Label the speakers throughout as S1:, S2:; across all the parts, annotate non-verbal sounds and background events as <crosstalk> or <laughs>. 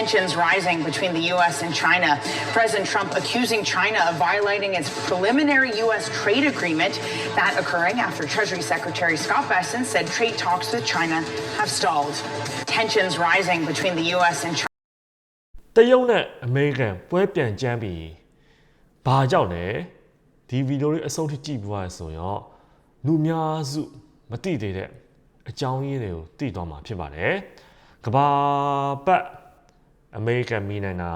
S1: Tensions rising between the U.S. and China. President Trump accusing China of violating its preliminary U.S. trade agreement. That occurring after Treasury Secretary Scott Bessent said trade talks with China have stalled. Tensions rising between the U.S. and China.
S2: တရုတ်နဲ့အမေရိကန်ပွဲပြန်ကြမ်းပြီးဘာကြောင့်လဲဒီဗီဒီယိုလေးအဆုံးထိကြည့်ပြီးသွားရဆိုရင်တော့လူများစုမသိသေးတဲ့အကြောင်းရင်းတွေကိုသိသွားမှာဖြစ်ပါတယ်ကဘာပတ် အမေရိကန်မီနန်နာ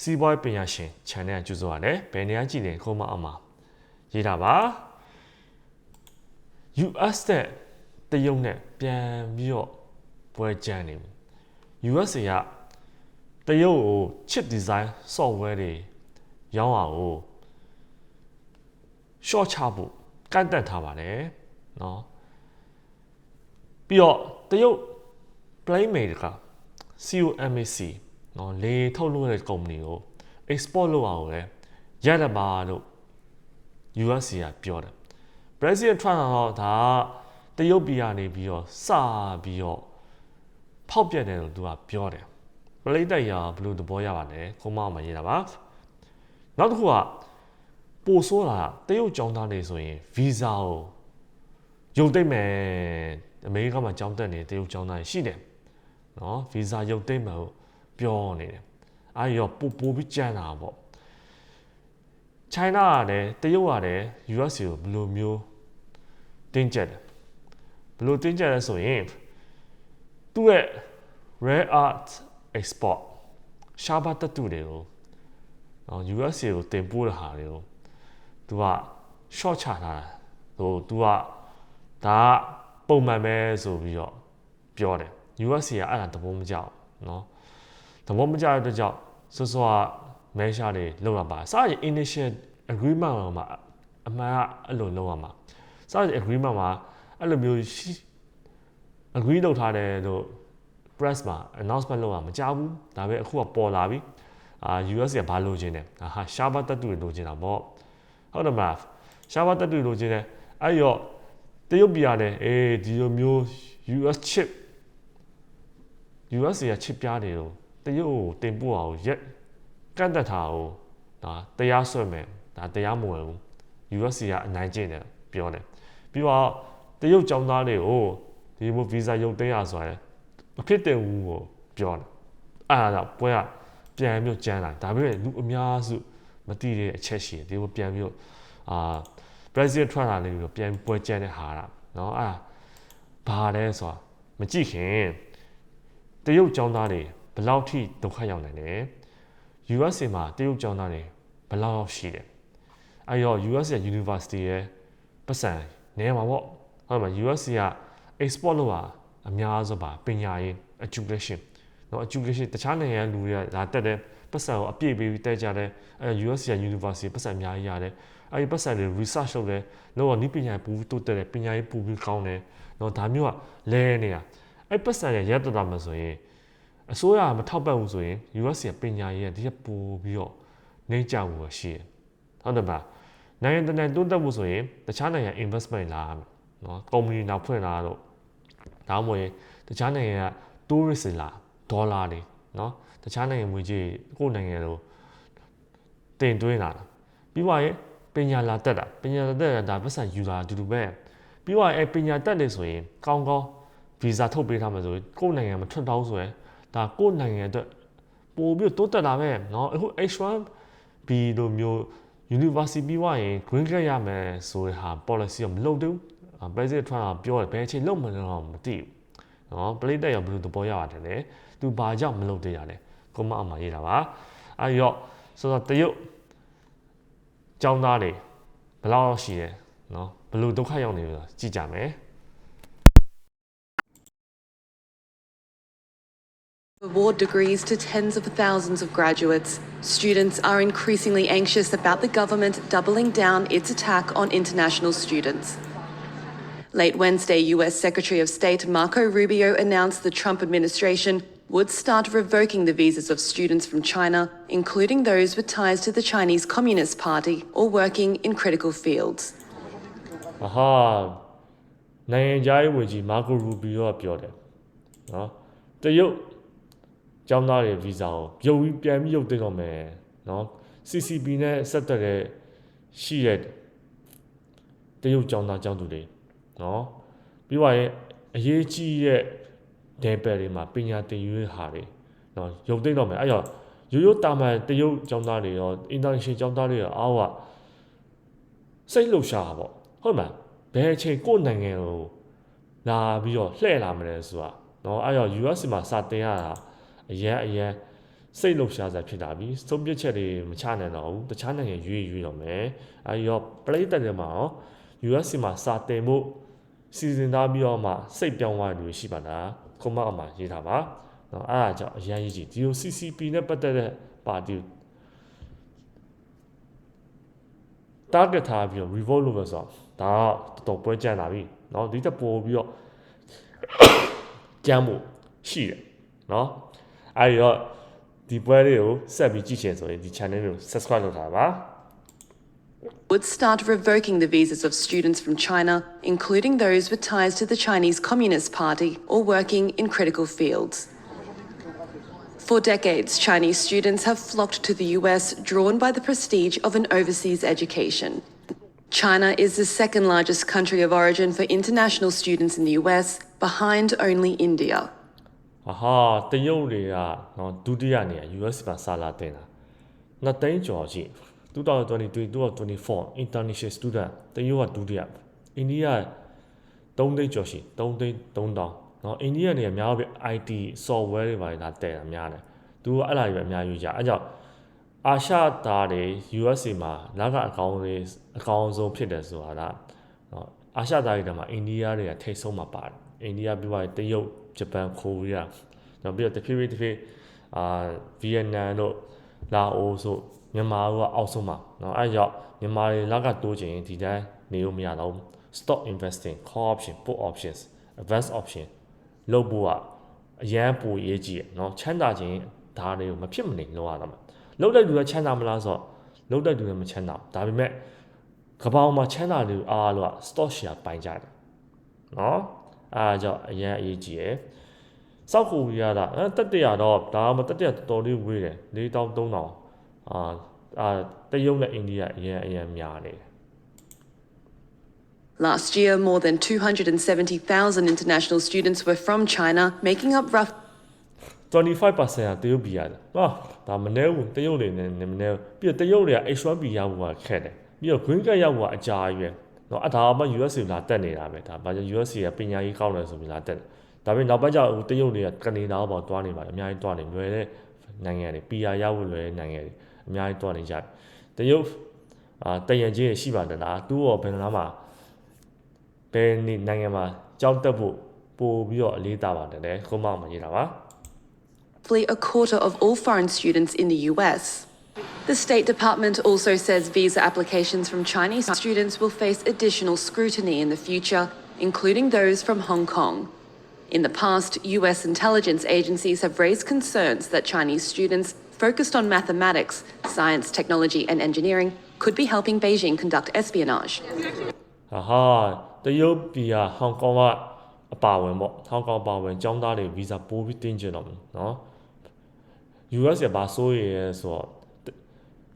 S2: စီးပွားရေးပညာရှင် channel ကကျူးဆိုရတယ်ဘယ်နေရာကြည့်လဲခုံးမအမရေးတာပါ US တဲ့တရုတ်နဲ့ပြန်ပြီးတော့ပွဲကြမ်းနေပြီ US က တရုတ်ကို chip design software တွေရောင်းအောင် short ချဖို့ကန့်တက်ထားပါတယ်เนาะပြီးတော့တရုတ် Playmate က COMAC နော်လေထုတ်လုပ်တဲ့ company ကို export လုပ်အောင်လဲရတယ်ပါလို့ US ကပြောတယ် President Trump ကတော့ဒါတရုတ်ပြည်ကနေပြီးတော့စပြီးတော့ဖောက်ပြက်တယ်လို့သူကပြောတယ်ပလိတ်တိုက်ရာဘလို့သဘောရပါလဲခုံးမအောင်မရေးတာပါနောက်တစ်ခုကပို့ဆိုးတာတရုတ်ကျောင်းသားတွေဆိုရင် visa ကိုယုံသိမ့်မယ်အမေရိကမှာကျောင်းတက်နေတရုတ်ကျောင်းသားရှိတယ် နော်ဗီဇာရုပ်သိမ်းမယ်လို့ပြောနေတယ်အဲ့ရောပိုပိုပြီးကြမ်းတာပေါ့ China ကလည်းတရုတ်ကလည်း US ကိုဘယ်လိုမျိုးတင်းကျပ်တယ်ဘယ်လိုတင်းကျပ်လဲဆိုရင်သူ့ရဲ့ rare art export ရှားပါတတုတွေကိုနော် US ကိုတင်ပို့တဲ့ဟာတွေကိုသူက short ချထားတာဟိုသူကဒါကပုံမှန်ပဲဆိုပြီးတော့ပြောတယ် US ကအဲ့ဒါသဘောမကျဘူးနော်သဘောမကျတဲ့အတွက်ကြောင့်စောစောကမဲရှာတွေလောက်ရပါစရင် initial agreement မှာအမှန်ကအဲ့လိုလောက်ရမှာစရင် agreement မှာအဲ့လိုမျိုးရှိ agree လုပ်ထားတယ်လို့ press မှာ announcement လုပ်တာမကြဘူးဒါပေမဲ့အခုကပေါ်လာပြီအာ US ကဘာလိုချင်တယ်ဟာရှားပါတက်တူတွေလိုချင်တာပေါ့ဟုတ်တယ်မလားရှားပါတက်တူလိုချင်တယ်အဲ့ရောတရုတ်ပြည်ရတယ်အေးဒီလိုမျိုး US chip US က chip ပြားတယ်လို့တရုတ်ကိုတင်ပို့အောင်ရက်ကန့်တက်ထားအောင်ဒါတရားစွဲမယ်ဒါတရားမဝင်ဘူး US ကအနိုင်ကျင့်တယ်ပြောတယ်ပြီးတော့တရုတ်ចောင်းသားတွေကိုဒီလို visa ရုပ်သိမ်းရဆိုရင် မဖြစ်တဲ့ဘူးကိုပြောတယ်အဲ့ဒါတော့ပွဲကပြန်ပြီးကြမ်းလာဒါပေမဲ့လူအများစုမသိတဲ့အချက်ရှိတယ်ဒီကိုပြန်ပြီးအာ president ထွက်လာနေပြီးတော့ပြန်ပွဲကြမ်းတဲ့ဟာတာเนาะအဲ့ဘာလဲဆိုတာမကြည့်ခင် တရုတ်ចောင်းသားတွေဘယ်လောက်ထိဒုက္ခရောက်နိုင်လဲ USA မှာတရုတ်ចောင်းသားတွေဘယ်လောက်ရှိတယ်အဲ့တော့ US ရဲ့ university ရဲ့ပတ်စံနေမှာပေါ့ဟုတ်မှာ US က export လုပ်တာအများဆုံးပါပညာရေး education เนาะ education တခြားနိုင်ငံလူတွေကဒါတက်တယ်ပတ်စံကိုအပြည့်ပေးပြီးတက်ကြတယ်အဲ US က university ပတ်စံအများကြီးရတယ်အဲဒီပတ်စံတွေ research လုပ်တယ်တော့နိပညာပူတိုးတက်တယ်ပညာရေးပူပြီးကောင်းတယ်เนาะဒါမျိုးကလဲနေတာ အဲ့ပတ်စံရရက်တတာမှဆိုရင်အစိုးရမထောက်ပံ့ဘူးဆိုရင် US ရဲ့ပညာရေးကတရက်ပိုးပြီးတော့နှိမ့်ကျမှုပဲရှိတယ်ဟုတ်တယ်မလားနိုင်ငံတကာတိုးတက်မှုဆိုရင်တခြားနိုင်ငံ investment လာနော်ကုမ္ပဏီနောက်ဖွင့်လာတော့ဒါမှမဟုတ်တခြားနိုင်ငံက tourist လာဒေါ်လာတွေနော်တခြားနိုင်ငံငွေကြေးကိုယ့်နိုင်ငံလိုတင်သွင်းလာတာပြီးပါရဲ့ပညာလာတက်တာပညာလာတက်တာဒါပတ်စံယူလာအတူတူပဲပြီးပါရဲ့အဲပညာတက်နေဆိုရင်ကောင်းကောင်း ဗီဇာထုတ်ပေးထားမှာဆိုကိုယ့်နိုင်ငံမထွက်တော့ဆိုရယ်ဒါကိုယ့်နိုင်ငံအတွက်ပို့ပြီးတိုးတက်လာမယ်နော်အခု H1B လိုမျိုး university ပြီးွားရင် green card ရမယ်ဆိုတဲ့ဟာ policy ကမလုပ်သေးဘူး president Trump ကပြောတယ်ဘယ်အချိန်လုပ်မလဲတော့မသိဘူးနော် play တက်ရောဘယ်လိုသဘောရပါတယ်လဲသူဘာကြောင့်မလုပ်သေးရလဲကိုမအမှရေးတာပါအဲ့တော့ဆိုတော့တရုတ်ចောင်းသားတွေဘယ်လောက်ရှိတယ်နော်ဘယ်လိုဒုက္ခရောက်နေလဲကြည့်ကြမယ်
S3: award degrees to tens of thousands of graduates. Students are increasingly anxious about the government doubling down its attack on international students. Late Wednesday, US Secretary of State Marco Rubio announced the Trump administration would start revoking the visas of students from China, including those with ties to the Chinese Communist Party or working in critical fields.
S2: အဟာနိုင်ငံခြားရေးဝန်ကြီးမာကိုရူဘီယိုကပြောတယ်နော်တရုတ် ကျောင်းသားတွေ visa ကိုရုပ်ပြီးပြန်ပြီးရုပ်သိမ်းတော့မယ်နော် CCP နဲ့ဆက်သက်တဲ့ရှိတဲ့တရုတ်ကျောင်းသားကျောင်းသူတွေနော်ပြီးတော့ရင်အရေးကြီးတဲ့ဒေပယ်တွေမှာပညာသင်ယူရဟာတွေနော်ရုပ်သိမ်းတော့မယ်အဲ့တော့ရိုးရိုးတာမန်တရုတ်ကျောင်းသားတွေရော international ကျောင်းသားတွေရောအားကစိတ်လှုပ်ရှားတာပေါ့ဟုတ်မှာဘယ်အချိန်ကိုယ့်နိုင်ငံကိုလာပြီးတော့လှည့်လာမလဲဆိုတာနော်အဲ့တော့ US မှာစတင်ရတာ အရန်အရန်စိတ်လှုပ်ရှားစရာဖြစ်လာပြီသုံးပြစ်ချက်တွေမချနိုင်တော့ဘူးတခြားနိုင်ငံရွေးရွေးတော့မယ်အဲ့ရောပရိသတ်တွေမှာရော US မှာစတင်မှုစီစဉ်သားပြီးတော့မှစိတ်ပြောင်းသွားတဲ့လူတွေရှိပါလားခုမအမှရေးထားပါနော်အဲ့ဒါကြောင့်အရန်ကြီးကြီးဒီလို CCP နဲ့ပတ်သက်တဲ့ပါတီ target ထားပြီးတော့ revolt လုပ်လို့ဆိုတော့ဒါကတော်တော်ပွဲကြမ်းလာပြီเนาะဒီတက်ပို့ပြီးတော့ကြမ်းမှုရှိတယ်เนาะ အဲဒီတော့ဒီပွဲလေးကိုဆက်ပြီးကြည့်ချင်ဆိုရင်ဒီ channel ကို subscribe လုပ်ထားပါ
S3: would start revoking the visas of students from China, including those with ties to the Chinese Communist Party or working in critical fields. For decades, Chinese students have flocked to the US, drawn by the prestige of an overseas education. China is the second largest country of origin for international students in the US, behind only India.
S2: ဟာဟာတရုတ်တွေကနော်ဒုတိယနေရာ US မှာစာလာတင်တာနှစ်သိန်းကျော်ရှိ2023 2024 international student တရုတ်ကဒုတိယအိန္ဒိယ3သိန်းကျော်ရှိ3သိန်း3000နော်အိန္ဒိယနေရာများပြီ IT software တွေပါလာတဲ့တာများတယ်သူကအဲ့လာတွေပဲအများကြီးကြအဲကြောင့်အာရှသားတွေ USA မှာလာကအကောင်းလေးအကောင်းဆုံးဖြစ်တယ်ဆိုတာကနော်အာရှသားတွေထဲမှာအိန္ဒိယတွေကထိတ်ဆုံးမှာပါတယ်အိန္ဒိယပြီးသွားရင်တရုတ် ဂျပန်ကိုရီးယားနောက်ပြီးတော့တဖြည်းဖြည်းတဖြည်းအာဗီယက်နမ်တို့လာအိုဆိုမြန်မာတို့ကအောက်ဆုံးမှာနော်အဲကြောင့်မြန်မာတွေလက်ကတိုးချင်ရင်ဒီတိုင်းနေလို့မရတော့ဘူး stock investing call option put options advance option လုပ်ဖို့ကအရန်ပူရေးကြည့်ရနော်ချမ်းသာခြင်းဒါတွေကိုမဖြစ်မနေလုပ်ရတော့မှာလုပ်တဲ့လူကချမ်းသာမလားဆိုတော့လုပ်တဲ့လူကမချမ်းသာဘူးဒါပေမဲ့ကပောင်မှာချမ်းသာလူအားလို့က stock share ပိုင်ကြတယ်နော် အားကြောင့်အရန်အရေးကြီးရယ်စောက်ကိုရီးယားကအဲတက်တရတော့ဒါမှတက်တရတော်တော်လေးဝေးတယ်၄တောင်း၃တောင်းအာအာတရုတ်နဲ့အိန္ဒိယအရန်အရန်များနေတယ်
S3: Last year, more than 270,000 international students were from China, making up rough
S2: 25%ကတရုတ်ပြည်ရတယ်။ဟာဒါမနေဘူးတရုတ်တွေနဲ့မနေဘူး။ပြီးတော့တရုတ်တွေက H1B ရဖို့ကခက်တယ်။ပြီးတော့ green card ရဖို့ကအကြာကြီးပဲ။ နော်အဒါမှ US လာတက်နေတာပဲဒါ။ဘာကြောင့် US ကပညာရေးကောင်းတယ်ဆိုပြီးလာတက်တယ်။ဒါပေမဲ့နောက်ပိုင်းကျတော့တရုတ်တွေကကနေဒါဘောတွားနေပါတယ်အများကြီးတွားနေလွယ်တဲ့နိုင်ငံတွေ PR ရဖို့လွယ်တဲ့နိုင်ငံတွေအများကြီးတွားနေကြတယ်။တရုတ်အာတယံချင်းရှိပါတယ်လား။သူ့ရောဘယ်နာမှာဘယ်နိုင်ငံမှာကြောက်တက်ဖို့ပို့ပြီးတော့အလေးတာပါတယ်လေခုမှမရေးတာပါ။
S3: roughly a quarter of all foreign students in the US. The State Department also says visa applications from Chinese students will face additional scrutiny in the future, including those from Hong Kong. In the past, US intelligence agencies have raised concerns that Chinese students focused on mathematics, science, technology, and engineering could be helping Beijing conduct espionage.
S2: ဟာဟာတရုတ်ပြည်ဟာဟောင်ကောင်ကအပါဝင်ပေါ့ဟောင်ကောင်အပါဝင်ចောင်းသားတွေဗီဇာပိုးပြီးတင်းကျင်တော့မယ်နော် US ရပါဆိုးရယ်ဆိုတော့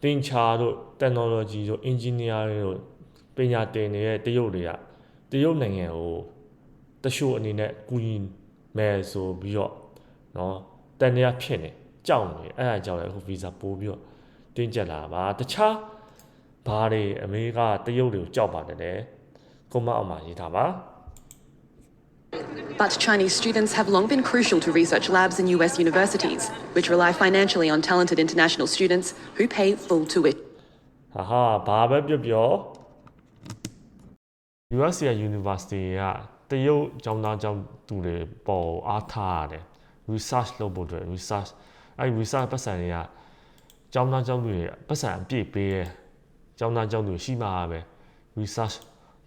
S2: တင်ချာတို့ technology တို့ engineer တို့ပညာသင်နေတဲ့တရုတ်တွေကတရုတ်နိုင်ငံကိုတရှို့အနေနဲ့ကူညီမယ်ဆိုပြီးတော့နော်တန်ရဖြစ်နေကြောက်နေအဲ့ဒါကြောင့်လည်းအခုဗီဇာပိုးပြီးတော့တင်းကျပ်လာပါတခြားဘာတွေအမေရိကတရုတ်တွေကိုကြောက်ပါတယ်လေကွန်မအောင်မှာရေးထားပါ
S3: But Chinese students have long been crucial to research labs in US universities, which rely financially on talented international students who pay full tuition.
S2: ဟာဟာဘာပဲပြောပြော US ရ University ကတရုတ်ကျောင်းသားကျောင်းသူတွေပေါ်အားထားရတယ် research လုပ်ဖို့အတွက် research အဲ့ research ပတ်စံတွေကကျောင်းသားကျောင်းသူတွေပတ်စံအပြည့်ပေးရဲကျောင်းသားကျောင်းသူရှိမှပဲ research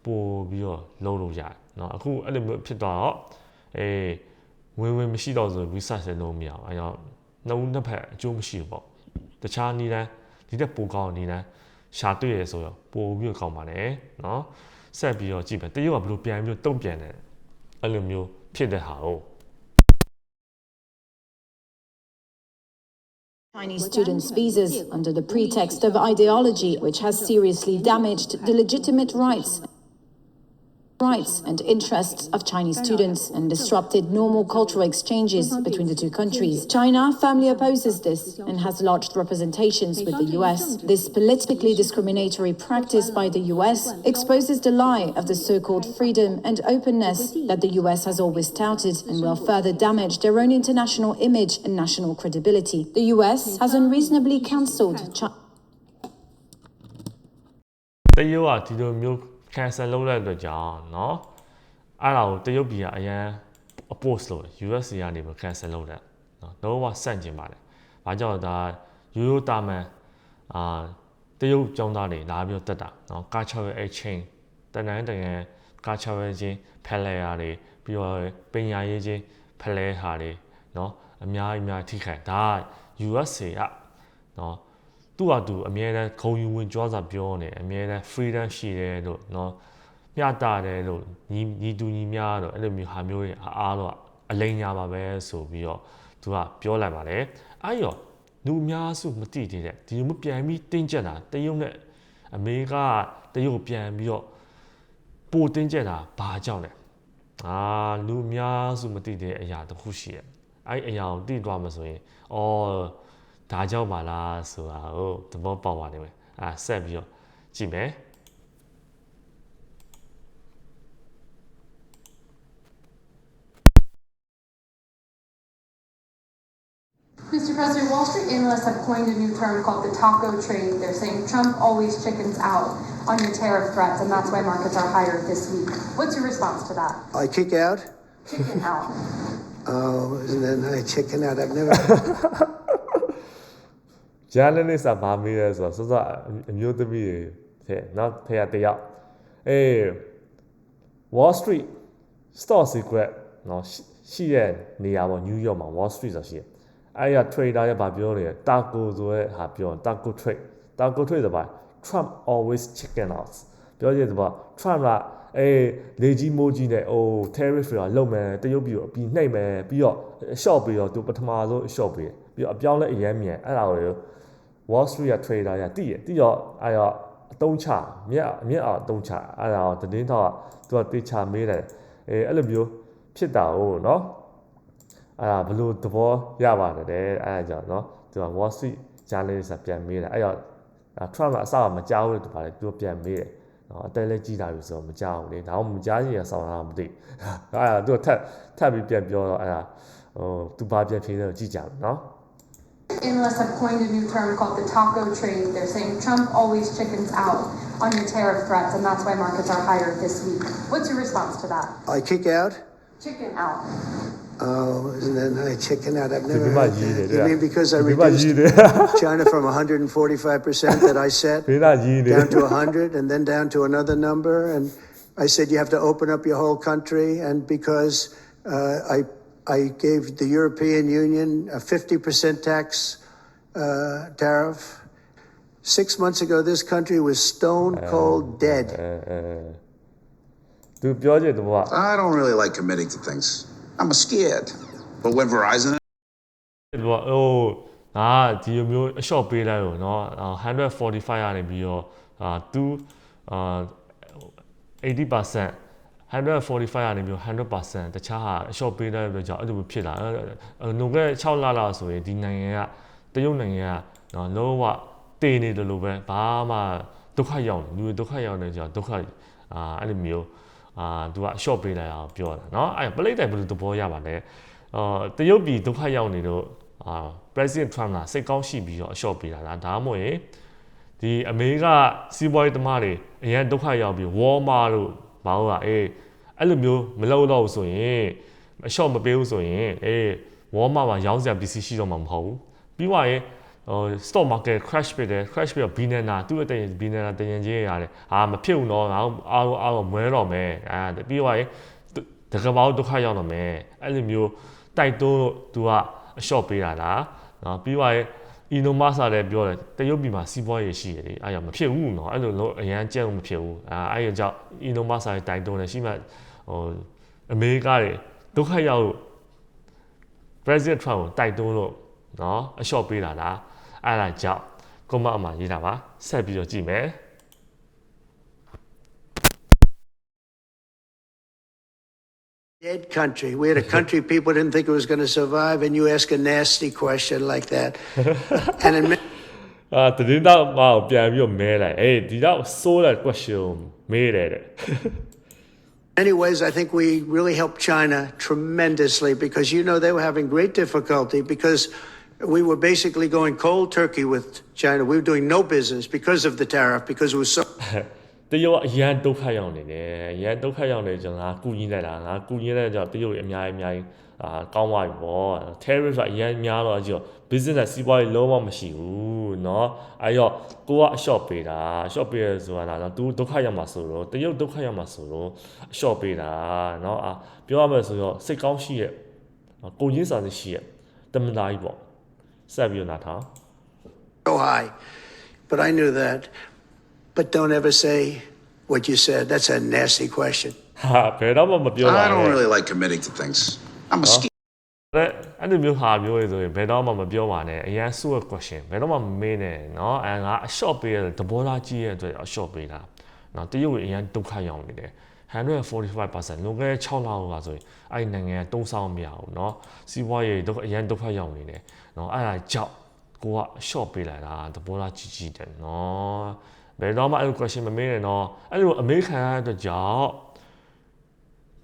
S2: ပို့ပြီးတော့လုပ်လို့ရတယ် နော်အခုအဲ့လိုမျိုးဖြစ်သွားတော့အေးဝင်ဝင်မရှိတော့ဆို research လည်းလုပ်မရအောင်အဲတော့နှုံးတစ်ဖက်အကျိုးမရှိဘူးပေါ့တခြားနည်းလမ်းဒီတက်ပိုကောင်းနည်းလမ်းရှာတွေ့ရဆိုတော့ပိုပြီးတော့ကောင်းပါလေနော်ဆက်ပြီးတော့ကြည့်မယ်တရုတ်ကဘယ်လိုပြန်ပြီးတော့တုံ့ပြန်တယ်အဲ့လိုမျိုးဖြစ်တဲ့ဟာကို
S4: Chinese students' visas under the pretext of ideology, which has seriously damaged the legitimate rights rights and interests of Chinese students and disrupted normal cultural exchanges between the two countries. China firmly opposes this and has lodged representations with the US. This politically discriminatory practice by the US exposes the lie of the so-called freedom and openness that the US has always touted and will further damage their own international image and national credibility. The US has unreasonably cancelled China.
S2: တရုတ်ကဒီလိုမျိုး cancel လုပ်တဲ့အတွက်ကြောင့်เนาะအဲ့ဒါကိုတရုတ်ပြည်ကအရန် oppose လုပ်တယ် US ကနေပဲ cancel လုပ်တယ်เนาะတော့ဝဆန့်ကျင်ပါတယ်။ဘာကြောင့်လဲဒါရိုးရိုးတာမန်အာတရုတ်ကျောင်းသားတွေလာပြီးတော့တက်တာเนาะ cultural exchange တန်တန်းတန်ရန် cultural ချင်းဖက်လဲရာတွေပြီးတော့ပညာရေးချင်းဖက်လဲဟာတွေเนาะအများကြီးအများကြီးထိခိုက်ဒါက USA ကเนาะ သူ့ဟာသူအမြဲတမ်းခုံယူဝင်ကြွားစာပြောနေအမြဲတမ်း freedom ရှိတယ်လို့เนาะမျှတတယ်လို့ညီညီတူညီမျှတော့အဲ့လိုမျိုးဟာမျိုးတွေအားတော့အလိမ်ညာပါပဲဆိုပြီးတော့သူကပြောလိုက်ပါတယ်အဲ့ရောလူအများစုမသိသေးတဲ့ဒီလိုမျိုးပြန်ပြီးတင်းကျပ်တာတရုတ်နဲ့အမေရိကတရုတ်ပြန်ပြီးတော့ပိုတင်းကျပ်တာဘာကြောင့်လဲအာလူအများစုမသိတဲ့အရာတစ်ခုရှိတယ်အဲ့အရာကိုသိသွားမှာဆိုရင်အော် ဒါကြောင့်ပါလားဆိုတာကိုသဘောပေါက်ပါနေမယ်အာဆက်ပြီးတော့ကြည့်မယ်
S5: Mr. President, Wall Street analysts have coined a new term called the taco trade. They're saying Trump always chickens out on your tariff threats, and that's why markets are higher this week. What's your response to that?
S6: I kick out.
S5: Chicken out. <laughs>
S6: Oh, isn't that nice? Chicken out. I've never. <laughs>
S2: journalist ကဗာမေးရဲဆိုတော့စစအမျိုးသမီးတွေတဲ့နော်ဖေရတယောက်အေး Wall Street Stock Secret နော်ရှိရှိတဲ့နေရာပေါ့ New York မှာ Wall Street ဆိုရှိတယ်အဲ့ရ trader ရဲ့ဗာပြောနေတယ် taco ဆိုတဲ့ဟာပြောတယ် taco trade taco trade ဆိုပါ Trump always chicken out ပြောချင်တယ်ပေါ့ Trump ကအေးလေကြီးမိုးကြီးနဲ့အိုး tariff တွေကလုံမယ်တရုတ်ပြည်ကိုအပြီးနှိပ်မယ်ပြီးတော့ short ပြီးတော့သူပထမဆုံး short ပြီးပြီးတော့အပြောင်းလဲအရင်မြန်အဲ့ဒါကို Wall Street က trader ရတည်ရတည်တော့အဲ့တော့အတုံးချမြက်မြက်အောင်အတုံးချအဲ့ဒါတော့တင်းတော့သူကတေချာမေးတယ်အေးအဲ့လိုမျိုးဖြစ်တာဟုတ်နော်အဲ့ဒါဘလို့သဘောရပါတယ်တဲ့အဲ့ဒါကြောင့်နော်သူက Wall Street journalist ကပြန်မေးတယ်အဲ့တော့ Trump ကအစကမကြောက်ဘူးတူပါတယ်သူကပြန်မေးတယ်နော်အတဲလဲကြီးတာပြီဆိုတော့မကြောက်ဘူးလေဒါမှမကြားရင်ဆောင်းတာမသိအဲ့ဒါသူကထပ်ထပ်ပြီးပြန်ပြောတော့အဲ့ဒါဟိုသူဘာပြန်ဖြေတယ်ကြည့်ကြမယ်နော်
S5: analysts have coined a new term called the taco trade. They're saying Trump always chickens out on your tariff threats, and that's why markets are higher this week. What's your response to that?
S6: I kick out?
S5: Chicken out.
S6: Oh, isn't that a chicken out? I've never heard that. You mean because I reduced <laughs> China from 145% that I set <laughs> down to 100 and then down to another number? And I said you have to open up your whole country. And because uh, I I gave the European Union a 50% tax uh, tariff. Six months ago, this country was stone cold dead.
S2: သူပြောချင်တဲ့ဘောက
S7: I don't really like committing to things. I'm scared. But when Verizon
S2: ဒီဘောဟိုငါဒီလိုမျိုးအလျှော့ပေးလိုက်ရောเนาะ145ကနေပြီးတော့အာသူအာ80% 145ကနေပြီးတော့100%တခြားဟာအလျှော့ပေးလိုက်လို့ကြောင့်အဲ့လိုမျိုးဖြစ်လာအဲ့နိုက6လလာဆိုရင်ဒီနိုင်ငံကတရုတ်နိုင်ငံကเนาะလုံးဝတည်နေတယ်လို့ပဲဘာမှဒုက္ခရောက်လူတွေဒုက္ခရောက်နေကြဒုက္ခအာအဲ့လိုမျိုးအာသူက short ပေးလိုက်အောင်ပြောတာเนาะအဲ့ပလိတ်တိုင်ဘယ်လိုသဘောရပါလဲအော်တရုတ်ပြည်ဒုက္ခရောက်နေတော့အာ president Trump ကစိတ်ကောင်းရှိပြီးတော့အ short ပေးတာလားဒါမှမဟုတ်ရင်ဒီအမေရိကစီးပွားရေးသမားတွေအရင်ဒုက္ခရောက်ပြီး Walmart လို့ ဘာလို့လဲအေးအဲ့လိုမျိုးမလုပ်တော့ဘူးဆိုရင်အ short မပေးဘူးဆိုရင်အေး Walmart မှာရောင်းစရာပစ္စည်းရှိတော့မှာမဟုတ်ဘူးပြီးသွားရင်ဟို stock market crash ဖြစ်တယ် crash ပြီးတော့ billionaire သူ့ရဲ့တရင် billionaire တရင်ချင်းရတယ်ဟာမဖြစ်ဘူးတော့ငါတို့အားလုံးအားလုံးမွဲတော့မယ်အဲပြီးသွားရင်တကဘာဒုက္ခရောက်တော့မယ်အဲ့လိုမျိုးတိုက်တွန်းလို့ तू ကအလျှော့ပေးတာလားနော်ပြီးသွားရင် Elon Musk ကလည်းပြောတယ်တရုတ်ပြည်မှာစီးပွားရေးရှိရတယ်အဲ့ရမဖြစ်ဘူးနော်အဲ့လိုလို့အရန်ကြက်လို့မဖြစ်ဘူးအဲအဲ့ရကြောင့် Elon Musk ကတိုက်တွန်းတယ်ရှိမှဟိုအမေရိကတွေဒုက္ခရောက်လို့ President Trump ကိုတိုက်တွန်းလို့နော်အလျှော့ပေးတာလားအဲ့ဒါကြောင့်ကွန်မန့်အမှရေးတာပါဆက်ပြီးတော့ကြည့်မယ်
S6: Dead country. We had a country people <laughs> didn't think it was going to survive, and you ask a nasty question like that. <laughs> and in, ma-
S2: အာတရင်တော့မအောင်ပြန်ပြီးတော့မဲလိုက်အေးဒီတော့ဆိုးတဲ့ question မေးတယ်တဲ့
S6: many ways, I think we really helped China tremendously because you know they were having great difficulty because we were basically going cold turkey with China. We were doing no business because of the tariff because it was so. <laughs>
S2: တရုတ်ကအရန်ဒုက္ခရောက်နေတယ်အရန်ဒုက္ခရောက်နေကြငါကူညီလိုက်တာငါကူညီလိုက်တဲ့ကြောင့်တရုတ်အများကြီးအများကြီးအာကောင်းသွားပြီပေါ့ terrorist ကအရန်များတော့ကြော business စီးပွားရေးလုံးဝမရှိဘူးเนาะအဲ့တော့ကိုကအ short ပေးတာ short ပေးရဆိုတာလား तू ဒုက္ခရောက်မှာဆိုတော့တရုတ်ဒုက္ခရောက်မှာဆိုတော့ short ပေးတာเนาะအာပြောရမယ်ဆိုတော့စိတ်ကောင်းရှိရဲ့ကိုရင်းစာရှိရဲ့တမန်သားကြီးပေါ့ဆက်ပြီးတော့နားထောင်
S6: so high. But I knew that. But don't ever say what you said. That's a nasty question.
S2: ဟာဘယ်တော့မှမပြောပါ
S7: I
S2: နဲ့
S7: don't really like committing to things. I'm a scared.
S2: အဲ့အဲ့လိုမျိုးဟာမျိုးတွေဆိုရင်ဘယ်တော့မှမပြောပါနဲ့အရန်ဆိုးရ question ဘယ်တော့မှမမေးနဲ့เนาะအဲငါအ short ပေးရတဲ့သဘောထားကြီးရဲ့အတွက်အ short ပေးတာเนาะတရုတ်ကအရန်ဒုက္ခရောက်နေတယ်145%လွန်ခဲ့တဲ့6လလောက်ကဆိုရင်အဲ့ဒီနိုင်ငံကတုံးဆောင်မရဘူးเนาะစီးပွားရေးဒုက္ခအရန်ဒုက္ခရောက်နေတယ်เนาะအဲ့ဒါကြောင့်ကိုက short ပေးလိုက်တာသဘောထားကြီးကြီးတယ်เนาะ ဘယ်တော့မှအဲ့လို question မမေးနဲ့เนาะအဲ့လိုအမေးခံရတဲ့အတွက်ကြောင့်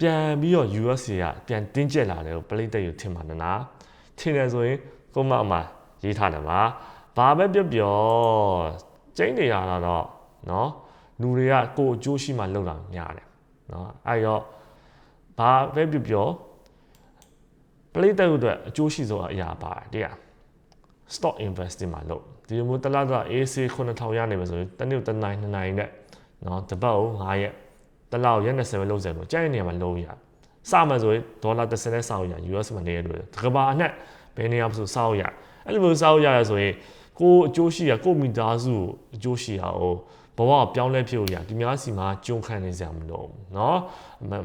S2: ပြန်ပြီးတော့ US ကပြန်တင်းကျပ်လာတယ်ကိုပလိတ်တက်ယူထင်ပါနဲ့လားထင်တယ်ဆိုရင်ကိုမအမရေးထားတယ်မှာဘာပဲပြောပြောကျင်းနေရတာတော့เนาะလူတွေကကိုယ်အကျိုးရှိမှလောက်တာများတယ်เนาะအဲ့တော့ဘာပဲပြောပြောပလိတ်တက်ယူအတွက်အကျိုးရှိဆုံးအရာပါတယ်တရား stock investing မှာလို့ဒီလိုမျိုးတစ်လတော့ AC 9000ရနေမယ်ဆိုရင်တစ်နေ့တစ်နိုင်နှစ်နိုင်နဲ့เนาะတစ်ပတ်ကို9ရက်တစ်လောက်ရက်20ပဲလုံးစံလို့ကြိုက်တဲ့နေရာမှာလုံးရစမှဆိုရင်ဒေါ်လာ30နဲ့စောက်ရ US မှာနေရတယ်တကဘာအနှက်ဘယ်နေရာမှဆိုစောက်ရအဲ့လိုမျိုးစောက်ရရဆိုရင်ကိုအကျိုးရှိရကိုမိသားစုအကျိုးရှိရအောင်ဘဝပြောင်းလဲဖြစ်လို့ရဒီများစီမှာကြုံခံနေစရာမလိုဘူးเนาะ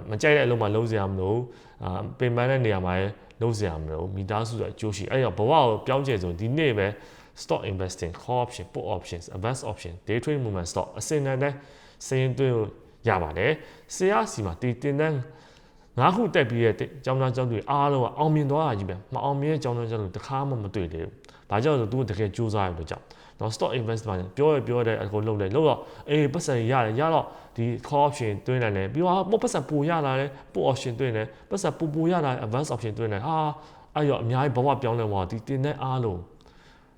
S2: မကြိုက်တဲ့အလုပ်မှာလုံးစရာမလိုအာပင်ပန်းတဲ့နေရာမှာ လုံးစရာမလိုမိသားစုဆိုအကျိုးရှိအဲ့တော့ဘဝကိုပြောင်းကျဆိုဒီနေ့ပဲ stock investing call option put options advance option day trade movement stock အစင်တန်းတဲ့စရင်သွင်းလို့ရပါတယ်ဆရာစီမှာတည်တင်တန်းငါးခုတက်ပြီးတဲ့ကျောင်းသားကျောင်းသူအားလုံးကအောင်မြင်သွားတာကြီးပဲမအောင်မြင်တဲ့ကျောင်းသားကျောင်းသူတစ်ခါမှမတွေ့သေးဘူး။ဘာကြောင့်လဲဆိုသူကတကယ်ကြိုးစားရလို့ကြောင့် နော် stock invest ပါပြောရပြောတဲ့အကုန်လုံးလဲလို့တော့အေးပတ်စံရတယ်ရတော့ဒီ call option တွင်းနိုင်တယ်ပြီးတော့မဟုတ်ပတ်စံပိုရလာတယ် put option တွင်းတယ်ပတ်စံပိုပိုရလာ advance option တွင်းတယ်ဟာအဲ့ရောအများကြီးဘဝပြောင်းလဲသွားဒီတင်တဲ့အားလုံး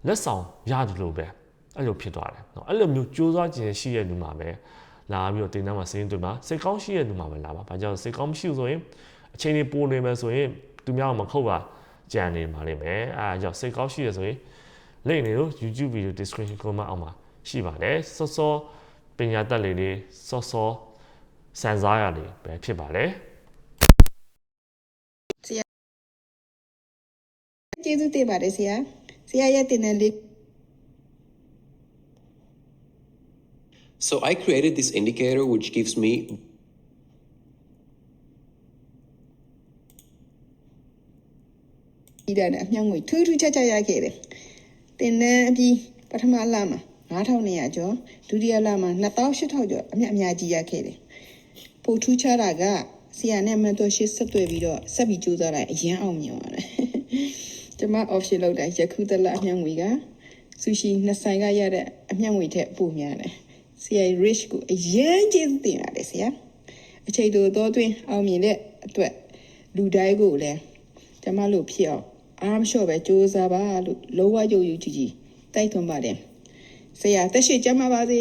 S2: လက်ဆောင်ရတယ်လို့ပဲအဲ့လိုဖြစ်သွားတယ်နော်အဲ့လိုမျိုးစူးစမ်းခြင်းရှိရတဲ့လူမှာပဲလာပြီးတော့တင်တန်းမှာစင်းတွင်မှာစိတ်ကောင်းရှိရတဲ့လူမှာပဲလာပါဘာကြောင့်စိတ်ကောင်းမရှိဘူးဆိုရင်အချိန်တွေပိုနေမယ်ဆိုရင်သူများမခုတ်ပါကြံနေပါလိမ့်မယ်အဲဒါကြောင့်စိတ်ကောင်းရှိရဆိုရင် လိမ့်နေလို့ YouTube video description comment အောက်မှာရှိပါတယ်စောစောပညာတတ်လေးလေးစောစောစံစားရလေးပဲဖြစ်ပါတယ်
S8: ကျေးဇူးတင်ပါတယ်ဆရာဆရာရဲ့တင်တဲ့လေး
S9: So I created this indicator which gives me
S8: ဒီတဲ့အမြောက်ငွေထူးထူးခြားခြားရခဲ့တ ယ်တင်တဲ့အပြီးပထမလမှာ9200ကျော်ဒုတိယလမှာ2800ကျော်အမြတ်အများကြီးရခဲ့တယ်ပိုထူးခြားတာကဆရာနဲ့မန်တော်ရှိဆက်သွယ်ပြီးတော့ဆက်ပြီးကြိုးစားလိုက်အရင်အောင်မြင်ပါတယ်ကျွန်မ option လောက်တာယခုတလအမြောက်ငွေကဆူရှီနှစ်ဆိုင်ကရတဲ့အမြောက်ငွေထက်ပိုများတယ်ဆရာ rich ကိုအရင်ကျေးဇူးတင်ရတယ်ဆရာအချိန်တိုတော့တွင်အောင်မြင်တဲ့အတွက်လူတိုင်းကိုလည်းကျမလို့ဖြစ်အောင် အားမလျှော့ပဲစူးစမ်းပါလို့လောဝယုံယူကြည်ကြည်တိုက်တွန်းပါတယ်ဆရာတက်ရှိကြမှာပါစေ